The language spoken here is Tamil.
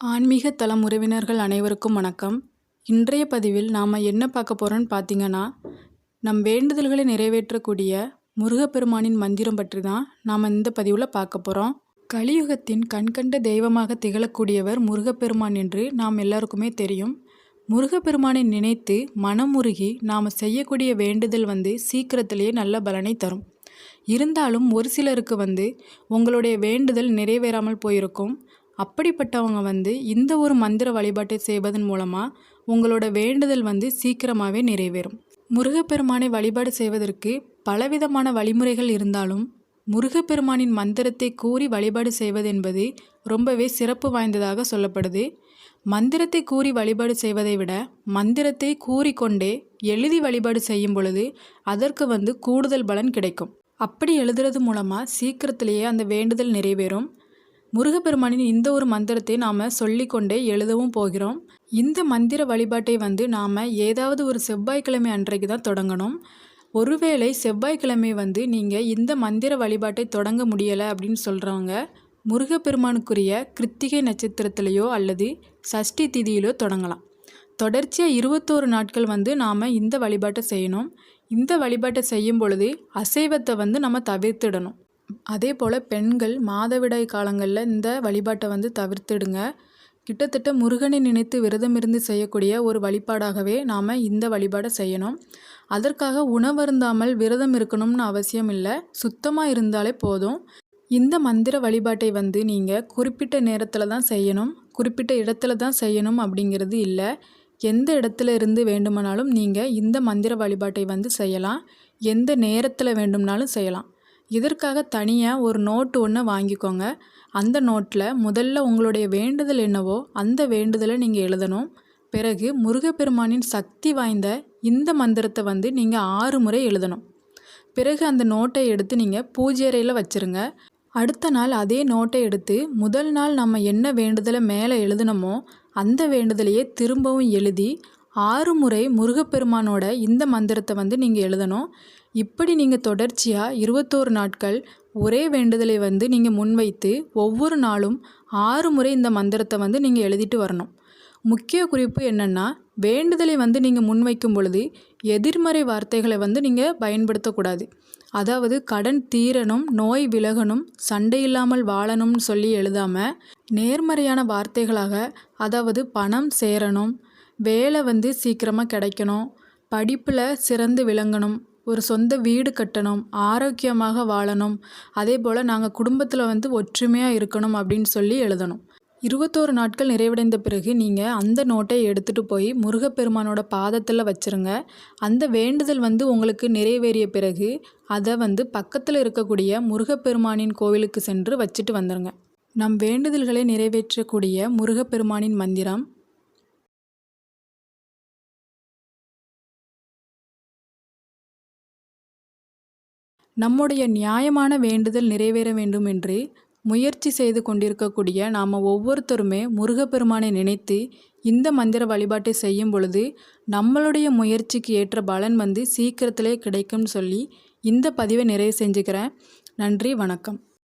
ஆன்மீக தளம் உறவினர்கள் அனைவருக்கும் வணக்கம். இன்றைய பதிவில் நாம் என்ன பார்க்க போகிறோன்னு பார்த்தீங்கன்னா நம் வேண்டுதல்களை நிறைவேற்றக்கூடிய முருகப்பெருமானின் மந்திரம் பற்றி தான் நாம் இந்த பதிவில் பார்க்க போகிறோம் கலியுகத்தின் கண்கண்ட தெய்வமாக திகழக்கூடியவர் முருகப்பெருமான் என்று நாம் எல்லாருக்குமே தெரியும். முருகப்பெருமானை நினைத்து மனமுருகி நாம் செய்யக்கூடிய வேண்டுதல் வந்து சீக்கிரத்திலேயே நல்ல பலனை தரும். இருந்தாலும் ஒரு சிலருக்கு வந்து உங்களுடைய வேண்டுதல் நிறைவேறாமல் போயிருக்கும். அப்படிப்பட்டவங்க வந்து இந்த ஒரு மந்திர வழிபாட்டை செய்வதன் மூலமாக உங்களோட வேண்டுதல் வந்து சீக்கிரமாகவே நிறைவேறும். முருகப்பெருமானை வழிபாடு செய்வதற்கு பலவிதமான வழிமுறைகள் இருந்தாலும் முருகப்பெருமானின் மந்திரத்தை கூறி வழிபாடு செய்வது என்பது ரொம்பவே சிறப்பு வாய்ந்ததாக சொல்லப்படுது. மந்திரத்தை கூறி வழிபாடு செய்வதை விட மந்திரத்தை கூறிக்கொண்டே எழுதி வழிபாடு செய்யும் பொழுது அதற்கு வந்து கூடுதல் பலன் கிடைக்கும். அப்படி எழுதுறது மூலமாக சீக்கிரத்திலேயே அந்த வேண்டுதல் நிறைவேறும். முருகப்பெருமானின் இந்த ஒரு மந்திரத்தை நாம் சொல்லிக்கொண்டே எழுதவும் போகிறோம். இந்த மந்திர வழிபாட்டை வந்து நாம் ஏதாவது ஒரு செவ்வாய்க்கிழமை அன்றைக்கு தான் தொடங்கணும். ஒருவேளை செவ்வாய்க்கிழமை வந்து நீங்கள் இந்த மந்திர வழிபாட்டை தொடங்க முடியலை அப்படின்னு சொல்கிறவங்க முருகப்பெருமானுக்குரிய கிருத்திகை நட்சத்திரத்திலேயோ அல்லது சஷ்டி திதியிலோ தொடங்கலாம். தொடர்ச்சியாக இருபத்தோரு நாட்கள் வந்து நாம் இந்த வழிபாட்டை செய்யணும். இந்த வழிபாட்டை செய்யும் பொழுது அசைவத்தை வந்து நம்ம தவிர்த்திடணும். அதே போல் பெண்கள் மாதவிடாய் காலங்களில் இந்த வழிபாட்டை வந்து தவிர்த்துடுங்க. கிட்டத்தட்ட முருகனை நினைத்து விரதம் இருந்து செய்யக்கூடிய ஒரு வழிபாடாகவே நாம் இந்த வழிபாடை செய்யணும். அதற்காக உணவருந்தாமல் விரதம் இருக்கணும்னு அவசியம் இல்லை. சுத்தமாக இருந்தாலே போதும். இந்த மந்திர வழிபாட்டை வந்து நீங்கள் குறிப்பிட்ட நேரத்தில் தான் செய்யணும். குறிப்பிட்ட இடத்துல தான் செய்யணும் அப்படிங்கிறது இல்லை. எந்த இடத்துல இருந்து வேண்டுமானாலும் நீங்கள் இந்த மந்திர வழிபாட்டை வந்து செய்யலாம். எந்த நேரத்தில் வேண்டும்னாலும் செய்யலாம். இதற்காக தனியாக ஒரு நோட்டு ஒன்று வாங்கிக்கோங்க? அந்த நோட்டில் முதல்ல உங்களுடைய வேண்டுதல் என்னவோ அந்த வேண்டுதலை நீங்கள் எழுதணும். பிறகு முருகப்பெருமானின் சக்தி வாய்ந்த இந்த மந்திரத்தை வந்து நீங்கள் ஆறு முறை எழுதணும். பிறகு அந்த நோட்டை எடுத்து நீங்கள் பூஜை அறையில் வச்சுருங்க. அடுத்த நாள் அதே நோட்டை எடுத்து முதல் நாள் நம்ம என்ன வேண்டுதலை மேலே எழுதினோமோ அந்த வேண்டுதலையே திரும்பவும் எழுதி ஆறு முறை முருகப்பெருமானோட இந்த மந்திரத்தை வந்து நீங்கள் எழுதணும். இப்படி நீங்கள் தொடர்ச்சியாக இருபத்தோரு நாட்கள் ஒரே வேண்டுதலை வந்து நீங்கள் முன்வைத்து ஒவ்வொரு நாளும் ஆறு முறை இந்த மந்திரத்தை வந்து நீங்கள் எழுதிட்டு வரணும். முக்கிய குறிப்பு என்னென்னா வேண்டுதலை வந்து நீங்கள் முன்வைக்கும் பொழுது எதிர்மறை வார்த்தைகளை வந்து நீங்கள் பயன்படுத்தக்கூடாது. அதாவது கடன் தீரணும் நோய் விலகணும் சண்டை இல்லாமல் வாழணும்னு சொல்லி எழுதாமல் நேர்மறையான வார்த்தைகளாக அதாவது பணம் சேரணும் வேலை வந்து சீக்கிரமாக கிடைக்கணும். படிப்பில் சிறந்து விளங்கணும். ஒரு சொந்த வீடு கட்டணும். ஆரோக்கியமாக வாழணும். அதே போல் நாங்கள் குடும்பத்தில் வந்து ஒற்றுமையாக இருக்கணும் அப்படின்னு சொல்லி எழுதணும். இருபத்தோரு நாட்கள் நிறைவடைந்த பிறகு நீங்கள் அந்த நோட்டை எடுத்துகிட்டு போய் முருகப்பெருமானோட பாதத்தில் வச்சுருங்க. அந்த வேண்டுதல் வந்து உங்களுக்கு நிறைவேறிய பிறகு அதை வந்து பக்கத்தில் இருக்கக்கூடிய முருகப்பெருமானின் கோவிலுக்கு சென்று வச்சுட்டு வந்துடுங்க நம் வேண்டுதல்களை நிறைவேற்றக்கூடிய முருகப்பெருமானின் மந்திரம் நம்முடைய நியாயமான வேண்டுதல் நிறைவேற வேண்டும் என்று முயற்சி செய்து கொண்டிருக்கக்கூடிய நாம் ஒவ்வொருத்தருமே முருகப்பெருமானை நினைத்து இந்த மந்திர வழிபாட்டை செய்யும் பொழுது நம்மளுடைய முயற்சிக்கு ஏற்ற பலன் வந்து சீக்கிரத்திலே கிடைக்கும்னு சொல்லி இந்த பதிவை நிறைவு செஞ்சுக்கிறேன். நன்றி வணக்கம்.